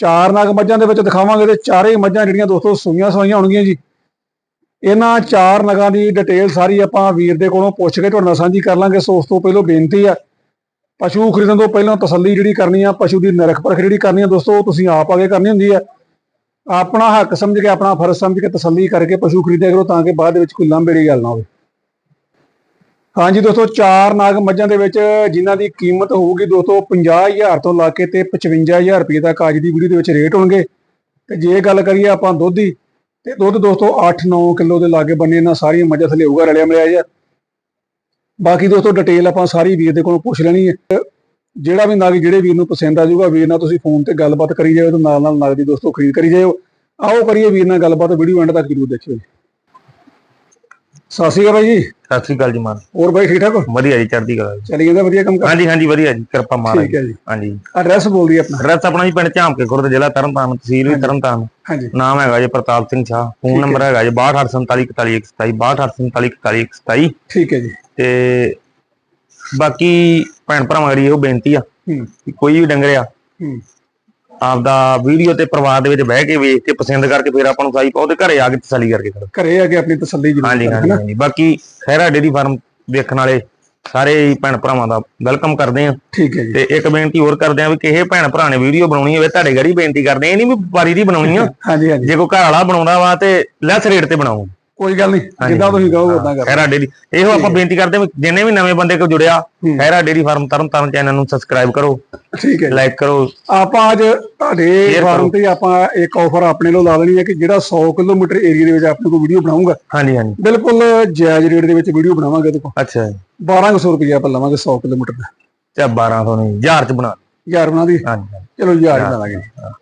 ਚਾਰ ਨਗ ਮੱਝਾਂ ਦੇ ਵਿੱਚ ਦਿਖਾਵਾਂਗੇ ਤੇ ਚਾਰੇ ਮੱਝਾਂ ਜਿਹੜੀਆਂ ਦੋਸਤੋ ਸੂਈਆਂ ਸਵਾਈਆਂ ਹੋਣਗੀਆਂ ਜੀ। ਇਹਨਾਂ ਚਾਰ ਨਗਾਂ ਦੀ ਡਿਟੇਲ ਸਾਰੀ ਆਪਾਂ ਵੀਰ ਦੇ ਕੋਲੋਂ ਪੁੱਛ ਕੇ ਤੁਹਾਡੇ ਨਾਲ ਸਾਂਝੀ ਕਰ ਲਾਂਗੇ। ਸੋ ਉਸ ਤੋਂ ਪਹਿਲਾਂ ਬੇਨਤੀ ਆ, ਪਸ਼ੂ ਖਰੀਦਣ ਤੋਂ ਪਹਿਲਾਂ ਤਸੱਲੀ ਜਿਹੜੀ ਕਰਨੀ ਆ, ਪਸ਼ੂ ਦੀ ਨਰਖ ਪਰਖ ਜਿਹੜੀ ਕਰਨੀ ਆ ਦੋਸਤੋ, ਉਹ ਤੁਸੀਂ ਆਪ ਆਗੇ ਕਰਨੀ ਹੁੰਦੀ ਆ। ਆਪਣਾ ਹੱਕ ਸਮਝ ਕੇ, ਆਪਣਾ ਫਰਜ਼ ਸਮਝ ਕੇ ਤਸੱਲੀ ਕਰਕੇ ਪਸ਼ੂ ਖਰੀਦਿਆ ਕਰੋ ਤਾਂ ਕਿ ਬਾਅਦ ਦੇ ਵਿੱਚ ਕੋਈ ਲਾਂਭੇੜੀ ਗੱਲ ਨਾ ਹੋਵੇ। ਹਾਂਜੀ ਦੋਸਤੋ, ਚਾਰ ਨਾਗ ਮੱਝਾਂ ਦੇ ਵਿੱਚ ਜਿਨ੍ਹਾਂ ਦੀ ਕੀਮਤ ਹੋਊਗੀ ਦੋਸਤੋ 50000 ਤੋਂ ਲਾ ਕੇ ਤੇ 55000 ਰੁਪਏ ਤੱਕ ਅੱਜ ਦੀ ਵੀਡੀਓ ਦੇ ਵਿੱਚ ਰੇਟ ਹੋਣਗੇ। ਤੇ ਜੇ ਗੱਲ ਕਰੀਏ ਆਪਾਂ ਦੁੱਧ ਦੀ, ਤੇ ਦੁੱਧ ਦੋਸਤੋ 8-9 ਕਿਲੋ ਦੇ ਲਾਗੇ ਬੰਨੇ ਇਹਨਾਂ ਸਾਰੀਆਂ ਮੱਝਾਂ ਥੱਲੇ ਹੋਊਗਾ, ਰਲਿਆ ਮਿਲਿਆ ਜਿਹਾ। ਬਾਕੀ ਦੋਸਤੋ ਡਿਟੇਲ ਆਪਾਂ ਸਾਰੀ ਵੀਰ ਦੇ ਕੋਲੋਂ ਪੁੱਛ ਲੈਣੀ ਹੈ। ਜਿਹੜਾ ਵੀ ਨਾਗ ਜਿਹੜੇ ਵੀਰ ਨੂੰ ਪਸੰਦ ਆ ਜਾਊਗਾ, ਵੀਰ ਨਾਲ ਤੁਸੀਂ ਫੋਨ ਤੇ ਗੱਲਬਾਤ ਕਰੀ ਜਾਓ ਤੇ ਨਾਲ ਨਾਲ ਨਾਗ ਦੀ ਦੋਸਤੋ ਖਰੀਦ ਕਰੀ ਜਾਓ ਆਓ ਕਰੀਏ ਵੀਰ ਨਾਲ ਗੱਲਬਾਤ, ਵੀਡੀਓ ਐਂਡ ਤੱਕ ਜਰੂਰ ਦੇਖਿਓ ਜੀ। ਸਤਿ ਸ਼੍ਰੀ ਅਕਾਲ ਬਾਈ ਜੀ। ਸਤਿ ਸ੍ਰੀ ਅਕਾਲ ਜੀ ਮਾਨ। ਹੋਰ ਬਾਈ ਠੀਕ ਠਾਕ ਹੋ? ਵਧੀਆ ਜੀ ਚੜ੍ਹਦੀ ਕਲਾ। ਚਲੀ ਜਾਂਦਾ ਵਧੀਆ ਕੰਮ ਕਰ? ਹਾਂਜੀ ਹਾਂਜੀ ਵਧੀਆ ਜੀ ਕਿਰਪਾ ਮਹਾਰਾਜ ਠੀਕ ਹੈ ਜੀ। ਹਾਂਜੀ। ਐਡਰੈਸ ਬੋਲ ਦੀ ਆਪਣਾ। ਐਡਰੈਸ ਆਪਣਾ ਜੀ ਪਿੰਡ ਝਾਮਕੇ ਖੁਰਦ ਜ਼ਿਲ੍ਹਾ ਤਰਨਤਾਰਨ ਤਹਿਸੀਲ ਵੀ ਤਰਨਤਾਰਨ। ਹਾਂਜੀ। ਨਾਮ ਹੈਗਾ ਜੀ ਪ੍ਰਤਾਪ ਸਿੰਘ ਸ਼ਾਹ। ਫੋਨ। ਨੰਬਰ ਹੈਗਾ ਜੀ 62484127 62484127 ਠੀਕ ਹੈ ਜੀ। ਤੇ ਬਾਕੀ ਭੈਣ ਭਰਾਵਾਂ ਦੀ ਇਹੋ ਬੇਨਤੀ ਆ ਕੋਈ ਵੀ ਡੰਗਰ ਆ ਹੂੰ। ਆਪਦਾ ਵੀਡੀਓ ਤੇ ਪਰਿਵਾਰ ਦੇ ਵਿੱਚ ਬਹਿ ਕੇ ਵੇਖ ਕੇ ਪਸੰਦ ਕਰਕੇ ਫਿਰ ਆਪਾਂ ਨੂੰ ਸਾਈ ਪਾਓ ਤੇ ਘਰੇ ਆ ਕੇ ਤਸੱਲੀ ਕਰਕੇ ਕਰੋ। ਘਰੇ ਆ ਕੇ ਆਪਣੀ ਤਸੱਲੀ ਹਾਂਜੀ ਹਾਂਜੀ? ਹਾਂਜੀ। ਬਾਕੀ ਖੈਰਾ ਡੇਰੀ ਫਾਰਮ ਵੇਖਣ ਵਾਲੇ ਸਾਰੇ ਹੀ ਭੈਣ ਭਰਾਵਾਂ ਦਾ ਵੈਲਕਮ ਕਰਦੇ ਆ ਠੀਕ ਹੈ ਜੀ। ਤੇ ਇੱਕ ਬੇਨਤੀ ਹੋਰ ਕਰਦੇ ਆ ਵੀ ਕਿਸੇ ਭੈਣ ਭਰਾ ਨੇ ਵੀਡੀਓ ਬਣਾਉਣੀ ਹੋਵੇ ਤੁਹਾਡੇ ਗੜੀ ਬੇਨਤੀ ਕਰਦੇ ਆ ਇਹ ਨਹੀਂ ਵੀ ਵਪਾਰੀ ਦੀ ਬਣਾਉਣੀ ਆ। ਹਾਂਜੀ ਹਾਂਜੀ। ਜੇ ਕੋਈ ਘਰ ਵਾਲਾ ਬਣਾਉਂਦਾ ਵਾ ਤੇ ਲੈਸ ਰੇਟ ਤੇ ਬਣਾਓ। ਕੋਈ ਗੱਲ ਨਹੀਂ ਜਿੱਦਾਂ ਤੁਸੀਂ ਕਹੋਗੇ ਉਦਾਂ ਕਰ ਖੈਰਾ ਡੇਰੀ। ਇਹੋ ਆਪਾਂ ਬੇਨਤੀ ਕਰਦੇ ਵੀ ਜਿੰਨੇ ਵੀ ਨਵੇਂ ਬੰਦੇ ਕੋ ਜੁੜਿਆ। Khaira dairy farm Tarn Taran channel ਨੂੰ ਸਬਸਕ੍ਰਾਈਬ ਕਰੋ ਠੀਕ ਹੈ। ਲਾਈਕ ਕਰੋ। ਆਪਾਂ ਅੱਜ ਤੁਹਾਡੇ ਫਾਰਮ। ਤੇ ਆਪਾਂ ਇੱਕ ਆਫਰ ਆਪਣੇ ਲੋ ਲਾ ਲੈਣੀ ਹੈ ਕਿ ਜਿਹੜਾ 100 ਕਿਲੋਮੀਟਰ ਏਰੀਆ ਦੇ ਵਿੱਚ ਆਪਣੇ ਕੋਲ ਵੀਡੀਓ ਬਣਾਉਂਗਾ। ਹਾਂਜੀ ਹਾਂਜੀ। ਬਿਲਕੁਲ ਜਾਇਜ਼ ਰੇਟ ਦੇ ਵਿੱਚ ਵੀਡੀਓ ਬਣਾਵਾਂਗੇ ਕੋਲ। ਅੱਛਾ ਜੀ। 1200 ਰੁਪਏ ਆਪਾਂ ਲਵਾਂਗੇ 100 ਕਿਲੋਮੀਟਰ ਦਾ। ਚਾ 1200 ਨਹੀਂ 1000 ਚ ਬਣਾ ਯਾਰ ਬਣਾ ਦੀ। ਹਾਂਜੀ ਚਲੋ ਯਾਰ ਬਣਾ ਲਾਂਗੇ।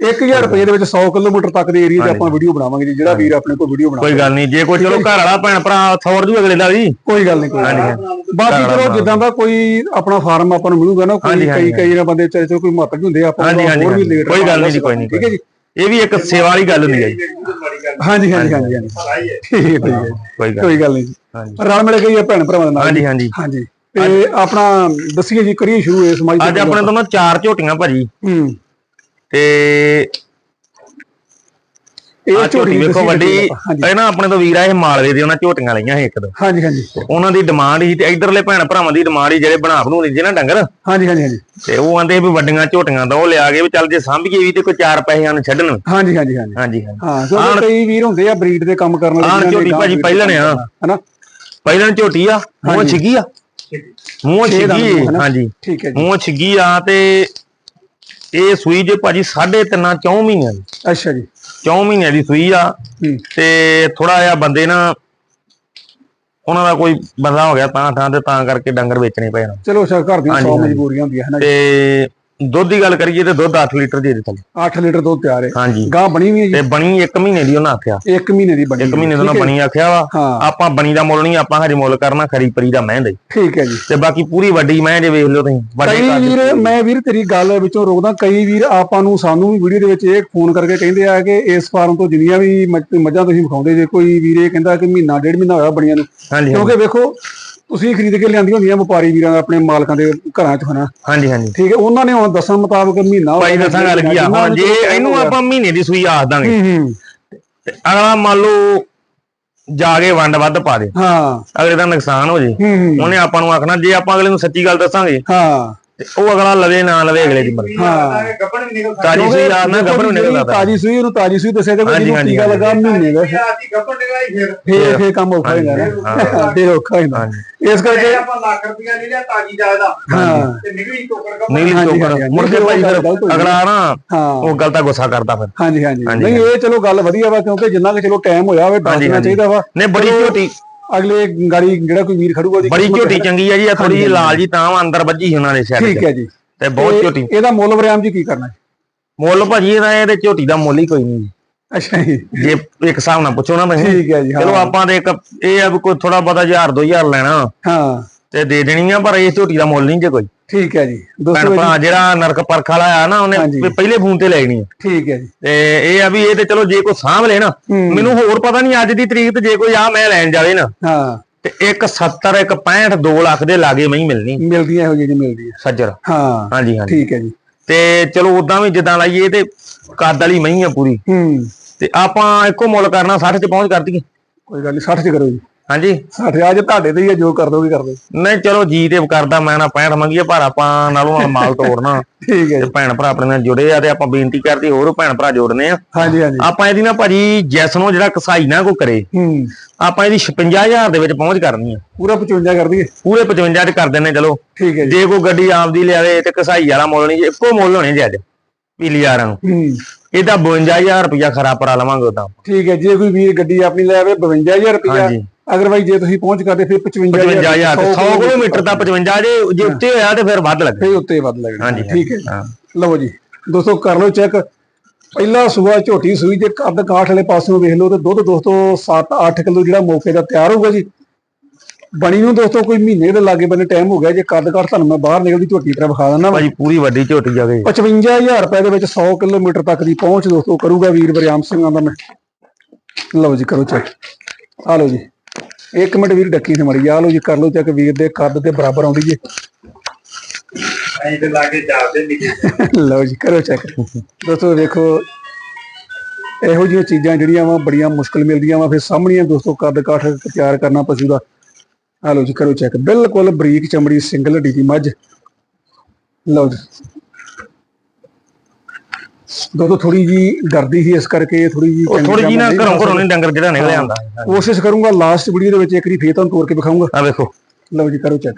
1000 ਰੁਪਏ ਦੇ ਵਿੱਚ 100 ਕਿਲੋਮੀਟਰ ਤੱਕ ਦੇ ਏਰੀਆ 'ਚ ਆਪਾਂ ਵੀਡੀਓ ਬਣਾਵਾਂਗੇ ਜੀ ਜਿਹੜਾ ਵੀਰ ਆਪਣੇ ਕੋਲ ਵੀਡੀਓ ਬਣਾ ਕੋਈ ਗੱਲ ਨਹੀਂ ਜੇ ਕੋਈ ਚਲੋ ਘਰ ਵਾਲਾ ਭੈਣ ਭਰਾ ਥੋੜ ਜੂ ਅਗਲੇ ਦਾ ਜੀ ਕੋਈ ਗੱਲ ਨਹੀਂ ਕੋਈ ਨਹੀਂ। ਬਾਕੀ ਚਲੋ ਜਿੱਦਾਂ ਦਾ ਕੋਈ ਆਪਣਾ ਫਾਰਮ ਆਪਾਂ ਨੂੰ ਮਿਲੂਗਾ ਨਾ ਕੋਈ ਕਈ ਕਈ ਨਾ ਬੰਦੇ ਚਾਹੇ ਕੋਈ ਮਹੱਤਵ ਹੁੰਦੇ ਆ ਆਪਾਂ ਹੋਰ ਵੀ। ਲੇਟ ਕੋਈ ਗੱਲ ਨਹੀਂ ਕੋਈ ਨਹੀਂ ਠੀਕ ਹੈ ਜੀ? ਇਹ ਵੀ ਇੱਕ ਸੇਵਾ ਵਾਲੀ ਗੱਲ ਹੁੰਦੀ ਹੈ ਜੀ। ਹਾਂਜੀ ਹਾਂਜੀ ਹਾਂਜੀ ਹਾਂਜੀ। ਠੀਕ ਹੈ ਹੈ ਕੋਈ ਗੱਲ ਨਹੀਂ। ਰਲ ਮਿਲ ਗਈ ਆ ਭੈਣ ਭਰਾਵਾਂ ਦੇ ਨਾਲ। ਹਾਂਜੀ ਹਾਂਜੀ। ਹਾਂਜੀ। ਤੇ ਆਪਣਾ ਦੱਸੀਏ ਜੀ ਕਰੀਏ ਸ਼ੁਰੂ ਇਸ ਸਮਾਜ ਅੱਜ ਆਪਣੇ ਤੋਂ ਨਾ ਚਾਰ ਝੋਟੀਆਂ ਭਾਜੀ। ਹੂੰ। ਤੇ ਇਹ ਆ ਝੋਟੀ ਵੇਖੋ ਵੱਡੀ ਇਹ ਨਾ ਆਪਣੇ ਤੋਂ ਵੀਰ ਆ ਇਹ ਮਾਲਵੇ ਦੇ ਉਹਨਾਂ ਝੋਟੀਆਂ ਲਈਆਂ ਸੀ ਇੱਕ ਦੋ। ਹਾਂਜੀ ਹਾਂਜੀ। ਉਹਨਾਂ ਦੀ ਡਿਮਾਂਡ ਸੀ ਤੇ ਇਧਰਲੇ ਭੈਣ ਭਰਾਵਾਂ ਦੀ ਡਿਮਾਂਡ ਸੀ ਜਿਹੜੇ ਬਣਾ ਬਣੂ ਲਈ ਨਾ ਡੰਗਰ। ਹਾਂਜੀ ਹਾਂਜੀ ਹਾਂਜੀ। ਤੇ ਉਹ ਆਂਦੇ ਵੀ ਵੱਡੀਆਂ ਝੋਟੀਆਂ ਦਾ ਉਹ ਲਿਆ ਕੇ ਵੀ ਚੱਲ ਜੇ ਸਾਂਭੀਏ ਵੀ ਤੇ ਕੋਈ ਚਾਰ ਪੈਸੇ ਸਾਨੂੰ ਛੱਡਣ। ਹਾਂਜੀ ਹਾਂਜੀ ਹਾਂਜੀ। ਹਾਂਜੀ ਹਾਂ ਕਿਉਂਕਿ ਕਈ ਵੀਰ ਹੁੰਦੇ ਆ ਬਰੀਡ ਦੇ ਕੰਮ ਕਰਨ ਨੇ ਝੋਟੀ ਭਾਜੀ breed ਪਹਿਲਾਂ ਨੇ, ਕੰਮ ਹਾਂ। ਕਰਨਾ, ਹਨਾ? ਪਹਿਲਾਂ ਝੋਟੀ ਆ ਹਾਂਜੀ। ਛਿੱਗੀ ਆ। ਮੂੰਹ ਛਿੱਗੀ? ਹਾਂਜੀ। ਠੀਕ ਹੈ ਜੀ। ਮੂੰਹ ਛਿੱਗੀ ਆ ਤੇ ਇਹ ਸੂਈ ਜੇ ਭਾਜੀ ਸਾਢੇ ਤਿੰਨਾਂ ਚੌਂ ਮਹੀਨਿਆਂ ਦੀ। ਅੱਛਾ ਜੀ। ਚੌਂ ਮਹੀਨਿਆਂ ਦੀ ਸੂਈ ਆ ਤੇ ਥੋੜਾ ਜਿਹਾ ਬੰਦੇ ਨਾ ਉਹਨਾਂ ਦਾ ਕੋਈ ਬੰਦਾ ਹੋ ਗਿਆ ਤਾਂ ਥਾਂ ਤੇ ਤਾਂ ਕਰਕੇ ਡੰਗਰ ਵੇਚਣੇ ਪਏ ਨਾ। ਚਲੋ ਅੱਛਾ ਘਰ ਦੀਆਂ ਹਾਂਜੀ, 100 ਹਾਂਜੀ। ਮਜਬੂਰੀਆਂ ਹੁੰਦੀਆਂ ਹਨਾ ਤੇ ਦੁੱਧ ਦੀ ਗੱਲ ਕਰੀਏ ਤੇ ਦੁੱਧ 8 ਲੀਟਰ ਦੇ ਦੇ ਥੱਲੇ। 8 ਲੀਟਰ ਦੁੱਧ ਤਿਆਰ ਹੈ। ਹਾਂਜੀ। ਗਾਂ ਬਣੀ ਵੀ ਹੈ ਤੇ ਬਣੀ 1 ਮਹੀਨੇ ਦੀ ਉਹਨਾਂ ਆਖਿਆ। ਜੀ 1 ਮਹੀਨੇ ਦੀ ਬਣੀ 1 ਮਹੀਨੇ ਦਾ। ਬਣੀ ਆਖਿਆ ਵਾ। ਆਪਾਂ ਬਣੀ ਦਾ ਮੁੱਲ ਨਹੀਂ ਆਪਾਂ ਹਜੇ ਮੁੱਲ ਕਰਨਾ ਖਰੀ ਪਰੀ ਦਾ ਮਹਿੰਦ ਠੀਕ ਹੈ ਜੀ। ਤੇ ਬਾਕੀ ਪੂਰੀ ਵੱਡੀ ਮੈਂ ਜੇ ਵੇਖ ਲਿਓ ਤੁਸੀਂ ਵੱਡੇ ਵੀਰ ਮੈਂ ਵੀਰ ਤੇਰੀ ਗੱਲ ਵਿੱਚੋਂ ਰੋਕਦਾ ਕਈ ਵੀਰ ਆਪਾਂ ਨੂੰ ਸਾਨੂੰ ਵੀ ਵੀਡੀਓ ਦੇ ਵਿੱਚ ਇਹ ਫੋਨ ਕਰਕੇ ਕਹਿੰਦੇ ਆ ਕਿ ਇਸ ਫਾਰਮ ਤੋਂ ਜਿੰਨੀਆਂ ਵੀ ਮੱਝ- ਤੁਸੀਂ ਵਿਖਾਉਂਦੇ ਜੇ ਕੋਈ ਵੀਰ ਇਹ ਕਹਿੰਦਾ ਕਿ ਮਹੀਨਾ ਡੇਢ ਮਹੀਨਾ ਹੋਇਆ ਬਣੀਆਂ ਨੂੰ ਹਾਂਜੀ। ਕਿਉਂਕਿ ਵੇਖੋ ਤੁਸੀਂ ਖਰੀਦ ਕੇ ਲਿਆਂਦੀਆਂ ਹੁੰਦੀਆਂ ਵਪਾਰੀ ਵੀਰਾਂ ਆਪਣੇ ਮਾਲਕਾਂ ਦੇ ਘਰਾਂ 'ਚ ਹਨਾ? ਹਾਂਜੀ ਹਾਂਜੀ। ਠੀਕ ਹੈ ਉਹਨਾਂ ਨੇ ਹੁਣ ਦੱਸਣ ਮੁਤਾਬਕ ਮਹੀਨਾ ਭਾਈ ਦੱਸਾਂ ਗੱਲ ਕੀ ਆ? ਹੁਣ ਜੇ ਇਹਨੂੰ ਆਪਾਂ ਮਹੀਨੇ ਦੀ ਸੂਈ ਆਖ ਦਾਂਗੇ। ਤੇ ਅਗਲਾ ਮੰਨ ਲਓ ਜਾ ਕੇ ਵੰਡ ਵੱਧ ਪਾ ਦੇ। ਹਾਂ। ਅਗਲੇ ਦਾ ਨੁਕਸਾਨ ਹੋ ਜੇ। ਉਹਨੇ ਆਪਾਂ ਨੂੰ ਆਖਣਾ ਜੇ ਆਪਾਂ ਅਗਲੇ ਨੂੰ ਸੱਚੀ ਗੱਲ ਦੱਸਾਂਗੇ ਹਾਂ। ਤੇ ਉਹ ਅਗਲਾ ਲਵੇ ਨਾ ਲਵੇ ਅਗਲੇ ਦੀ ਮਰਜ਼ੀ। ਹਾਂ। ਗੱਬਣ ਵੀ ਨਿਕਲ ਤਾਜੀ ਸੂਈ ਆ ਨਾ ਦੇਖੋ ਗੱਭਰੂ ਜੀ, ਨਿਕਲਦਾ ਤਾਂ। ਤਾਜੀ ਸੂਈ ਉਹਨੂੰ ਤਾਜੀ ਸੂਈ ਦੱਸਿਆ ਤੇ ਕੋਈ ਹਾਂਜੀ, ਜਿਹਨੂੰ ਹਾਂਜੀ, ਟੀਕਾ ਲਗਾ ਮਹੀਨੇ ਦਾ। ਆਜੀ ਗੱਬਣ ਨਿਕਲਾਈ ਫਿਰ। ਫੇਰ ਫੇਰ ਕੰਮ ਔਖਾ ਹੋ ਜਾਂਦਾ ਨਾ ਫੇਰ ਔਖਾ ਹੋ ਹਾਂਜੀ। ਇਸ ਕਰਕੇ ਆਪਾਂ ਲੱਖ ਰੁਪਇਆ ਲੈ ਲਿਆ ਤਾਜੀ ਜਾਇਦਾ ਹਾਂ। ਤੇ ਨਿਕਲੀ ਟੋਕਰ ਗੱਬਣ ਨਹੀਂ ਹਾਂਜੀ, ਹਾਂਜੀ, ਮੁੜ ਕੇ ਹਾਂਜੀ, ਭਾਈ ਫਿਰ ਗਲਤ। ਅਗਲਾ ਨਾ ਹਾਂ। ਉਹ ਗਲਤਾ ਗੁੱਸਾ ਕਰਦਾ ਫਿਰ। ਹਾਂਜੀ ਹਾਂਜੀ। ਹਾਂਜੀ, ਨਹੀਂ ਇਹ ਚਲੋ ਗੱਲ ਵਧੀਆ ਵਾ ਕਿਉਂਕਿ ਜਿੰਨਾ ਕਿ ਚਲੋ ਟਾਈਮ ਹੋਇਆ ਹੋਵੇ ਹਾਂਜੀ, ਦੱਸਣਾ ਹਾਂਜੀ। ਚਾਹੀਦਾ ਵਾ। ਨੇ ਬੜੀ ਝੋਟੀ ਅਗਲੇ ਗਾੜੀ ਜਿਹੜਾ ਕੋਈ ਵੀਰ ਖੜੂਗਾ ਉਹਦੀ ਬੜੀ ਝੋਟੀ। ਚੰਗੀ ਆ ਜੀ ਆ ਥੋੜੀ ਜਿਹੀ ਲਾਲ ਜੀ ਤਾਂ ਅੰਦਰ ਵੱਜੀ ਉਹਨਾਂ ਦੇ ਸ਼ਹਿਰ ਠੀਕ ਹੈ ਜੀ। ਤੇ ਬਹੁਤ ਝੋਟੀ। ਇਹਦਾ ਮੁੱਲ ਵਰਿਆਮ ਜੀ ਕੀ ਕਰਨਾ ਹੈ? ਮੁੱਲ ਭਾਜੀ ਇਹਦਾ ਇਹਦੇ ਝੋਟੀ ਦਾ ਮੁੱਲ ਹੀ ਕੋਈ ਨਹੀਂ। ਅੱਛਾ ਜੀ। ਜੇ ਇੱਕ ਹਿਸਾਬ ਨਾਲ ਪੁੱਛੋ ਨਾ ਮੈਨੂੰ। ਠੀਕ ਹੈ ਜੀ ਚਲੋ ਆਪਾਂ ਤੇ ਇੱਕ ਇਹ ਆ ਕੋਈ ਥੋੜਾ ਬਹੁਤਾ 1000 2000 ਲੈਣਾ। ਹਾਂ। ਤੇ ਦੇ ਦੇਣੀ ਆ ਪਰ ਇਸ ਝੋਟੀ ਦਾ ਮੁੱਲ ਨਹੀਂ ਜੇ ਕੋਈ। ਠੀਕ ਹੈ ਜੀ। ਭੈਣ ਦੋਸਤੋ ਜੀ, ਭਰਾ ਜਿਹੜਾ ਨਰਕ ਪਰਖ ਵਾਲਾ ਆ ਨਾ ਉਹਨੇ ਹਾਂਜੀ। ਵੀ ਪਹਿਲੇ ਫੋਨ ਤੇ ਲੈਣੀ ਆ। ਠੀਕ ਹੈ ਜੀ। ਤੇ ਇਹ ਆ ਵੀ ਇਹ ਤੇ ਚਲੋ ਜੇ ਕੋਈ ਸਾਂਭ ਲੈ ਨਾ ਹੂੰ। ਮੈਨੂੰ ਹੋਰ ਪਤਾ ਨਹੀਂ ਅੱਜ ਦੀ ਤਰੀਕ ਤੇ ਜੇ ਕੋਈ ਆ ਮੈਂ ਲੈਣ ਜਾਵੇ ਨਾ ਹਾਂ। ਤੇ ਇੱਕ 70 ਇੱਕ 65 2 ਲੱਖ ਦੇ ਲਾਗੇ ਮੈਂ ਹੀ ਮਿਲਣੀ। ਮਿਲਦੀਆਂ ਇਹੋ ਜਿਹੀ ਮਿਲਦੀਆਂ। ਸੱਜਰ। ਹਾਂ। ਹਾਂਜੀ ਹਾਂਜੀ। ਠੀਕ ਹੈ ਜੀ। ਤੇ ਚਲੋ ਉਦਾਂ ਵੀ ਜਿੱਦਾਂ ਲਾਈਏ ਤੇ ਕੱਦ ਵਾਲੀ ਮਹੀਂ ਆ ਪੂਰੀ। ਹੂੰ। ਤੇ ਆਪਾਂ ਇੱਕੋ ਮੁੱਲ ਕਰਨਾ 60 ਚ ਪਹੁੰਚ ਕਰ ਦਈਏ। ਕੋਈ ਗੱਲ ਨਹੀਂ 60 ਚ ਕਰੋ ਜੀ। ਹਾਂਜੀ? 60 ਅੱਜ ਤੁਹਾਡੇ ਤੇ ਹੀ ਜੋ ਕਰ ਦੋਗੇ ਕਰ ਦੋ। ਨਹੀਂ ਚਲੋ ਜੀ ਤੇ ਕਰਦਾ ਮੈਂ ਨਾ 65 ਮੰਗੀਏ ਪਰ ਆਪਾਂ ਨਾਲੋਂ ਨਾਲ ਮਾਲ ਤੋੜਨਾ। ਠੀਕ ਹੈ ਤੇ ਜੀ ਭੈਣ ਭਰਾ ਆਪਣੇ ਨਾਲ ਜੁੜੇ ਆ ਤੇ ਆਪਾਂ ਬੇਨਤੀ ਕਰਦੇ ਹੋਰ ਭੈਣ ਭਰਾ ਜੋੜਨੇ ਆ। ਹਾਂਜੀ ਹਾਂਜੀ। ਆਪਾਂ ਇਹਦੀ ਨਾ ਭਾਜੀ ਜੈਸ ਨੂੰ ਜਿਹੜਾ ਕਸਾਈ ਨਾ ਕੋ ਕਰੇ ਹੂੰ। ਆਪਾਂ ਇਹਦੀ 56000 ਦੇ ਵਿੱਚ ਪਹੁੰਚ ਕਰਨੀ ਆ। ਪੂਰਾ 55 ਕਰ ਦਈਏ। ਪੂਰੇ 55 ਚ ਕਰ ਦਿੰਨੇ ਚਲੋ। ਠੀਕ ਹੈ ਜੀ। ਜੇ ਕੋਈ ਗੱਡੀ ਆਪਦੀ ਲਿਆਵੇ ਤੇ ਕਸਾਈ ਵਾਲਾ ਮੁੱਲ ਨਹੀਂ ਜੀ, ਇੱਕੋ ਮੁੱਲ ਹੋਣੇ ਜੀ ਅੱਜ ਪੀਲੀ ਯਾਰਾਂ ਨੂੰ। ਹੂੰ। ਇਹਦਾ 52000 ਰੁਪਇਆ ਖਰਾ ਪਰਾ ਲਵਾਂਗੇ ਉਦਾਂ ਠੀਕ ਹੈ ਜੇ ਕੋਈ ਵੀਰ ਗੱਡੀ ਆਪਣੀ ਲੈ ਆਵੇ 52000 ਰੁਪਇਆ ਹਾਂਜੀ ਅਗਰਵਾਈਜ਼ ਜੇ ਤੁਸੀਂ ਪਹੁੰਚ ਕਰਦੇ ਫਿਰ 55000 55000 ਤੇ 100 ਕਿਲੋਮੀਟਰ ਦਾ 55 ਜੇ ਜੇ ਉੱਤੇ ਹੋਇਆ ਤੇ ਫਿਰ ਵੱਧ ਲੱਗੇ ਫਿਰ ਉੱਤੇ ਵੱਧ ਲੱਗਣਾ ਹਾਂਜੀ ਠੀਕ ਹੈ। ਲਓ ਜੀ ਦੋਸਤੋ ਕਰ ਲਓ ਚੈੱਕ। ਪਹਿਲਾ ਸੂਆ ਝੋਟੀ ਸੂਈ ਜੇ ਕੱਦ ਕਾਠ ਵਾਲੇ ਪਾਸੇ ਨੂੰ ਵੇਖ ਲਓ ਤੇ ਦੁੱਧ ਦੋਸਤੋ 7-8 ਕਿਲੋ ਜਿਹੜਾ ਮੌਕੇ ਦਾ ਤਿਆਰ ਹੋਊਗਾ ਜੀ। ਬਣੀ ਨੂੰ ਦੋਸਤੋ ਕੋਈ ਮਹੀਨੇ ਦੇ ਲਾਗੇ ਬੰਨੇ ਟਾਈਮ ਹੋ ਗਿਆ ਜੇ ਕੱਦ ਕਾਠ ਤੁਹਾਨੂੰ ਮੈਂ ਬਾਹਰ ਨਿਕਲਦੀ ਝੋਟੀ ਤਰ੍ਹਾਂ ਵਿਖਾ ਦਿੰਦਾ ਭਾਜੀ ਪੂਰੀ ਵੱਡੀ ਝੋਟੀ ਜਾਵੇ 55000 ਰੁਪਏ ਦੇ ਵਿੱਚ 100 ਕਿਲੋਮੀਟਰ ਤੱਕ ਦੀ ਪਹੁੰਚ ਦੋਸਤੋ ਕਰੂਗਾ ਵੀਰ ਬਰਿਆਮ ਸਿੰਘਾਂ ਦਾ ਮੈਂ। ਲਓ ਜੀ ਕਰੋ ਚੈੱਕ। ਆ ਲਓ ਜੀ। ਇੱਕ ਮਿੰਟ ਵੀਰ ਡੱਕੀ ਤੇ ਮੜੀ ਆ ਲਓ ਜੀ ਕਰ ਲਓ ਚੈੱਕ ਵੀਰ ਦੇ ਕੱਦ ਦੇ ਬਰਾਬਰ ਆਉਂਦੀ ਜੀ। ਅਸੀਂ ਤੇ ਲਾ ਕੇ ਜਾਂਦੇ ਨਹੀਂ ਲਓ ਜੀ ਕਰੋ ਚੈੱਕ। ਦੋਸਤੋ ਵੇਖੋ ਇਹੋ ਜਿਹੀਆਂ ਚੀਜ਼ਾਂ ਜਿਹੜੀਆਂ ਵਾ ਬੜੀਆਂ ਮੁਸ਼ਕਲ ਮਿਲਦੀਆਂ ਵਾ। ਫਿਰ ਸਾਹਮਣੀਆਂ ਦੋਸਤੋ ਕੱਦ ਕਾਠ ਤਿਆਰ ਕਰਨਾ ਪਸ਼ੂ ਦਾ। ਆ ਲਓ ਜੀ ਕਰੋ ਚੈੱਕ। ਬਿਲਕੁਲ ਬਰੀਕ ਚਮੜੀ ਸਿੰਗਲ ਹੱਡੀ ਦੀ ਮੱਝ। ਲਓ ਜੀ। ਦੋਸਤੋ ਥੋੜੀ ਜੀ ਡਰਦੀ ਸੀ ਇਸ ਕਰਕੇ ਥੋੜੀ ਜੀ ਥੋੜੀ ਜੀ ਨਾ ਘਰੋਂ ਘਰੋਂ ਨਹੀਂ ਡੰਗਰ ਜਿਹੜਾ ਨਿਕਲ ਆਂਦਾ ਕੋਸ਼ਿਸ਼ ਕਰੂੰਗਾ ਲਾਸਟ ਵੀਡੀਓ ਦੇ ਵਿੱਚ ਇੱਕ ਵਾਰੀ ਫੇਰ ਤੁਹਾਨੂੰ ਤੋੜ ਕੇ ਵਿਖਾਊਂਗਾ। ਆ ਵੇਖੋ। ਲਓ ਜੀ ਕਰੋ ਚੈੱਕ